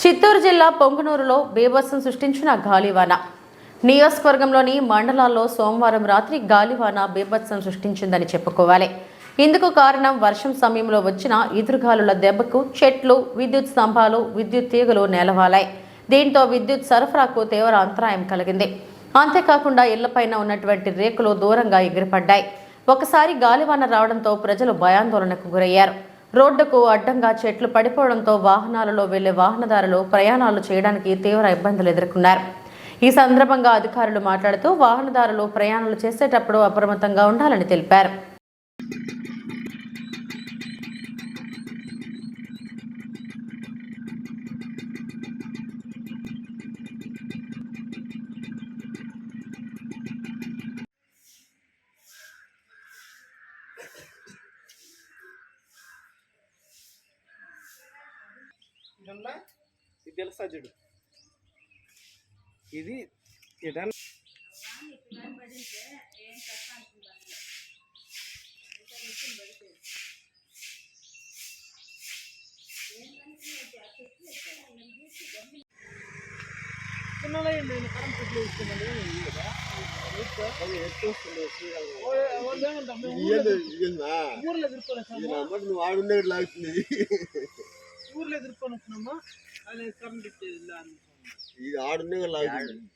చిత్తూరు జిల్లా పొంగనూరులో బీభత్సం సృష్టించిన గాలివాన. నియోజకవర్గంలోని మండలాల్లో సోమవారం రాత్రి గాలివాన బీభత్సం సృష్టించిందని చెప్పుకోవాలి. ఇందుకు కారణం వర్షం సమయంలో వచ్చిన ఎదురుగాలుల దెబ్బకు చెట్లు విద్యుత్ స్తంభాలు విద్యుత్ తీగలు నెలవాలాయి. దీంతో విద్యుత్ సరఫరాకు తీవ్ర అంతరాయం కలిగింది. అంతేకాకుండా ఇళ్ళపైన ఉన్నటువంటి రేకులు దూరంగా ఎగిరిపడ్డాయి. ఒకసారి గాలివాన రావడంతో ప్రజలు భయాందోళనకు గురయ్యారు. రోడ్డుకు అడ్డంగా చెట్లు పడిపోవడంతో వాహనాలలో వెళ్ళే వాహనదారులు ప్రయాణాలు చేయడానికి తీవ్ర ఇబ్బందులు ఎదుర్కొన్నారు. ఈ సందర్భంగా అధికారులు మాట్లాడుతూ వాహనదారులు ప్రయాణాలు చేసేటప్పుడు అప్రమత్తంగా ఉండాలని తెలిపారు. ఇదన్నా ఇది తెలుసా చూడు ఇది ఇదన్నా ఇయ్యండి, ఇయ్యండి. ఆ, ఊర్లో ఎదుర్కొని ఈ నంబర్ నువ్వు ఆడుండే లాగుతుంది ఊర్లో ఎదుర్కొని వచ్చినామా అది కరెంట్ ఇచ్చేది ఇది ఆడుండే లాగుతుంది